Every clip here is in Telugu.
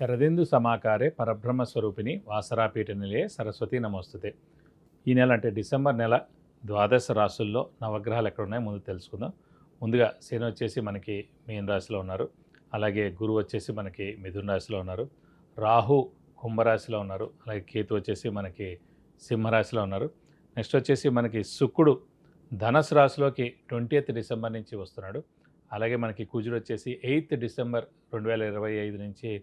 శరదిందు సమాకారే పరబ్రహ్మ స్వరూపిణి వాసరాపీఠ నిలయే సరస్వతి నమోస్తుతే. ఈ నెల అంటే డిసెంబర్ నెల ద్వాదశ రాశుల్లో నవగ్రహాలు ఎక్కడ ఉన్నాయో ముందు తెలుసుకుందాం. ముందుగా శని వచ్చేసి మనకి మీన రాశిలో ఉన్నారు. అలాగే గురువు వచ్చేసి మనకి మిథున రాశిలో ఉన్నారు. రాహు కుంభరాశిలో ఉన్నారు. అలాగే కేతు వచ్చేసి మనకి సింహరాశిలో ఉన్నారు. నెక్స్ట్ వచ్చేసి మనకి శుక్రుడు ధనస్సు రాశిలోకి ట్వంటీ డిసెంబర్ నుంచి వస్తున్నాడు. అలాగే మనకి కుజుడు వచ్చేసి ఎయిత్ డిసెంబర్ రెండు వేల ఇరవై ఐదు నుంచి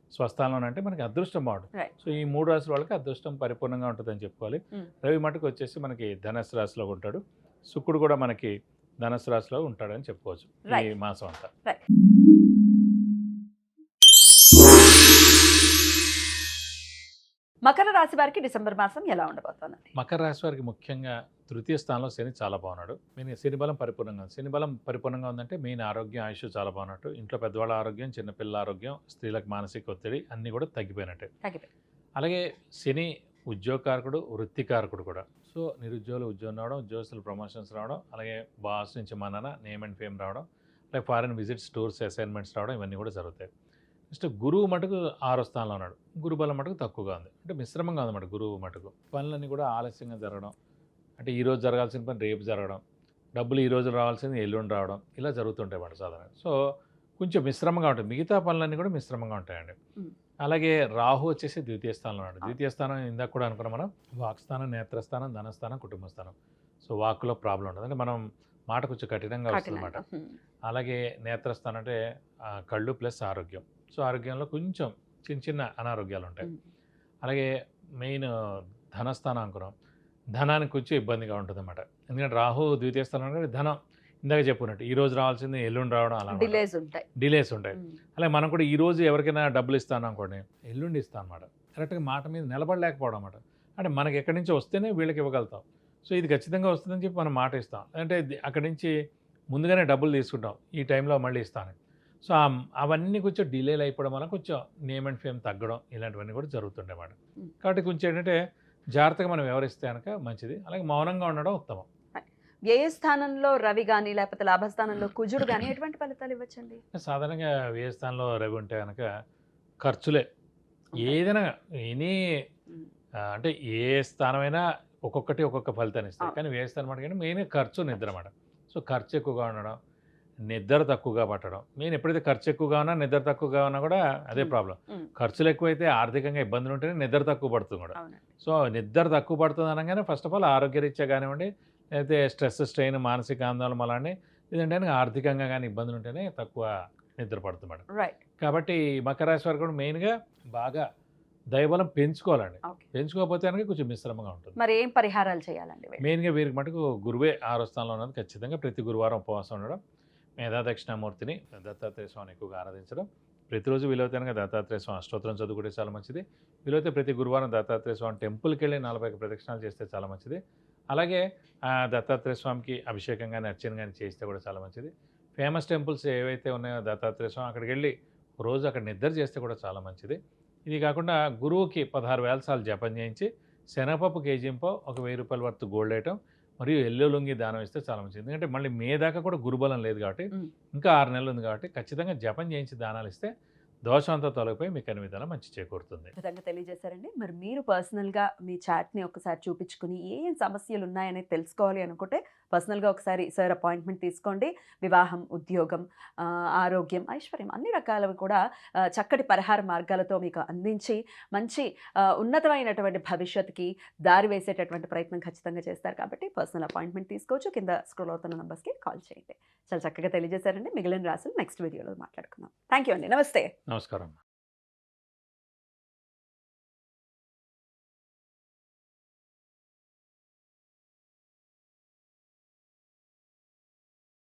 స్వస్థానంలో అంటే మనకి అదృష్టం బాగుంటుంది. సో ఈ మూడు రాశుల వాళ్ళకి అదృష్టం పరిపూర్ణంగా ఉంటుందని చెప్పుకోవాలి Mm. రవి మటుకు వచ్చేసి మనకి ధనస్సు రాశిలో ఉంటాడు శుక్రుడు కూడా మనకి ధనస్సు రాశిలో ఉంటాడని చెప్పుకోవచ్చు ఈ. మాసం అంతా మకర రాశి వారికి డిసెంబర్ మాసం ఎలా ఉండబోతోందండి? మకర రాశి వారికి ముఖ్యంగా తృతీయ స్థానంలో శని చాలా బాగున్నాడు. మెయిన్ శని బలం పరిపూర్ణంగా ఉంది. శని బలం పరిపూర్ణంగా ఉందంటే మెయిన్ ఆరోగ్యం ఆయుష్ చాలా బాగున్నట్టు. ఇంట్లో పెద్దవాళ్ళ ఆరోగ్యం చిన్నపిల్లల ఆరోగ్యం స్త్రీలకు మానసిక ఒత్తిడి అన్నీ కూడా తగ్గిపోయినట్టే. తగ్గిపోయి అలాగే శని ఉద్యోగకారకుడు వృత్తికారకుడు కూడా. సో నిరుద్యోగులు ఉద్యోగం రావడం ఉద్యోగస్తులు ప్రమోషన్స్ రావడం అలాగే బాస్ నుంచి మనన నేమ్ అండ్ ఫేమ్ రావడం అలాగే ఫారెన్ విజిట్స్ టూర్స్ అసైన్మెంట్స్ రావడం ఇవన్నీ కూడా జరుగుతాయి. నెక్స్ట్ గురువు మటుకు ఆరో స్థానంలో ఉన్నాడు. గురుబలం మటుకు తక్కువగా ఉంది. అంటే మిశ్రమంగా ఉందన్నమాట గురువు మటుకు. పనులన్నీ కూడా ఆలస్యంగా జరగడం. అంటే ఈ రోజు జరగాల్సిన పని రేపు జరగడం. డబ్బులు ఈ రోజు రావాల్సింది ఎల్లుండి రావడం. ఇలా జరుగుతుంటాయి అన్నమాట సాధారణ సో కొంచెం మిశ్రమంగా ఉంటుంది మిగతా పనులన్నీ కూడా మిశ్రమంగా ఉంటాయండి. అలాగే రాహు వచ్చేసి ద్వితీయ స్థానంలో ఉన్నాడు. ద్వితీయ స్థానం ఇందాక కూడా అనుకున్నాం మనం. వాక్స్థానం నేత్రస్థానం ధనస్థానం కుటుంబ స్థానం. సో వాక్లో ప్రాబ్లం ఉంటుంది అంటే మనం మాట కొంచెం కఠినంగా వస్తుంది. అలాగే నేత్రస్థానం అంటే కళ్ళు ప్లస్ ఆరోగ్యం. సో ఆరోగ్యంలో కొంచెం చిన్న చిన్న అనారోగ్యాలు ఉంటాయి. అలాగే మెయిన్ ధనస్థానం అనుకున్నాం ధనానికి కొంచెం ఇబ్బందిగా ఉంటుంది అన్నమాట ఎందుకంటే రాహు ద్వితీయ స్థానం ధనం. ఇందాక చెప్పుకున్నట్టు ఈ రోజు రావాల్సింది ఎల్లుండి రావడం అలా డిలేస్ ఉంటాయి. డిలేస్ ఉంటాయి. అలాగే మనం కూడా ఈ రోజు ఎవరికైనా డబ్బులు ఇస్తాను అనుకోండి ఎల్లుండి ఇస్తాను అనమాట కరెక్ట్గా మాట మీద నిలబడలేకపోవడం అనమాట అంటే మనకి ఎక్కడి నుంచి వస్తేనే వీళ్ళకి ఇవ్వగలుగుతాం. సో ఇది ఖచ్చితంగా వస్తుందని చెప్పి మనం మాట ఇస్తాం. అంటే అక్కడి నుంచి ముందుగానే డబ్బులు తీసుకుంటాం. ఈ టైంలో మళ్ళీ ఇస్తాను సో అవన్నీ కొంచెం డిలేలు అయిపోవడం వల్ల కొంచెం నేమ్ అండ్ ఫేమ్ తగ్గడం ఇలాంటివన్నీ కూడా Hmm. కాబట్టి కొంచెం ఏంటంటే జాగ్రత్తగా మనం వ్యవహరిస్తే కనుక మంచిది. అలాగే మౌనంగా ఉండడం ఉత్తమం. వ్యయ స్థానంలో రవి గాని లేకపోతే లాభస్థానంలో కుజుడు గాని ఎటువంటి ఫలితాలు ఇవ్వచ్చండి? సాధారణంగా వ్యయ స్థానంలో రవి ఉంటే కనుక ఖర్చులే. ఏదైనా ఎనీ అంటే ఏ స్థానమైనా ఒక్కొక్కటి ఒక్కొక్క ఫలితాన్ని ఇస్తాయి. కానీ వ్యయ స్థానం అంటే కానీ మెయిన్ ఖర్చు నిద్ర అన్నమాట. సో ఖర్చు ఎక్కువగా ఉండడం నిద్ర తక్కువగా పట్టడం. మెయిన్ ఎప్పుడైతే ఖర్చు ఎక్కువగా ఉన్నా నిద్ర తక్కువగా ఉన్నా కూడా అదే. ప్రాబ్లం. ఖర్చులు ఎక్కువైతే ఆర్థికంగా ఇబ్బందులు ఉంటేనే నిద్ర తక్కువ పడుతుంది కూడా. సో నిద్ర తక్కువ పడుతుంది అనగానే ఫస్ట్ ఆఫ్ ఆల్ ఆరోగ్యరీత్యా కానివ్వండి లేకపోతే స్ట్రెస్ స్ట్రెయిన్ మానసిక ఆందోళన అలాంటి లేదంటే కనుక ఆర్థికంగా కానీ ఇబ్బందులు ఉంటేనే తక్కువ నిద్ర పడుతుంది మేడం. రైట్ కాబట్టి మకర రాశి వారు కూడా మెయిన్గా బాగా దైవబలం పెంచుకోవాలండి. పెంచుకోకపోతే కనుక కొంచెం మిశ్రమంగా ఉంటుంది. మరి ఏం పరిహారాలు చేయాలండి? మెయిన్గా వీరికి మటుకు గురువే ఆరో స్థానంలో ఉన్నది ఖచ్చితంగా ప్రతి గురువారం ఉపవాసం ఉండడం. మేధా దక్షిణామూర్తిని దత్తాత్రేయ స్వామిని ఎక్కువగా ఆరాధించడం. ప్రతిరోజు వీలైతే దత్తాత్రేయ స్వామి అష్టోత్తరం చదువుకుంటే చాలా మంచిది. వీలైతే ప్రతి గురువారం దత్తాత్రేయ స్వామి టెంపుల్కి వెళ్ళి నలభై ప్రదక్షిణాలు చేస్తే చాలా మంచిది. అలాగే దత్తాత్రేయ స్వామికి అభిషేకం కానీ అర్చన కానీ చేస్తే కూడా చాలా మంచిది. ఫేమస్ టెంపుల్స్ ఏవైతే ఉన్నాయో దత్తాత్రేయ స్వామి అక్కడికి వెళ్ళి రోజు అక్కడ నిద్ర చేస్తే కూడా చాలా మంచిది. ఇది కాకుండా గురువుకి పదహారు వేల సార్లు జపం చేయించి శనగపప్పు కేజీంపో ఒక వెయ్యి రూపాయల వర్త్ గోల్డ్ ఐటమ్ మరియు ఎల్లో లుంగి దానం ఇస్తే చాలా మంచిది ఎందుకంటే మళ్ళీ మే దాకా కూడా గురుబలం లేదు కాబట్టి. ఇంకా ఆరు నెలలు ఉంది కాబట్టి ఖచ్చితంగా జపం చేయించి దానాలు ఇస్తే దోషం అంతా తొలగిపోయి మీకు అన్ని విధాలా మంచి చేకూరుతుంది. విధంగా తెలియజేశారండి. మరి మీరు పర్సనల్గా మీ చాట్ని ఒకసారి చూపించుకుని ఏం సమస్యలు ఉన్నాయనేది తెలుసుకోవాలి అనుకుంటే పర్సనల్గా ఒకసారి సార్ అపాయింట్మెంట్ తీసుకోండి. వివాహం ఉద్యోగం ఆరోగ్యం ఐశ్వర్యం అన్ని రకాలవి కూడా చక్కటి పరిహార మార్గాలతో మీకు అందించి మంచి ఉన్నతమైనటువంటి భవిష్యత్తుకి దారి వేసేటటువంటి ప్రయత్నం ఖచ్చితంగా చేస్తారు కాబట్టి పర్సనల్ అపాయింట్మెంట్ తీసుకోవచ్చు. కింద స్క్రోల్ అవుతున్న నంబర్స్కి కాల్ చేయండి. చాలా చక్కగా తెలియజేశారండి. మిగిలిన రాసులు నెక్స్ట్ వీడియోలో మాట్లాడుకుందాం. థ్యాంక్ యూ అండి. నమస్తే. నమస్కారం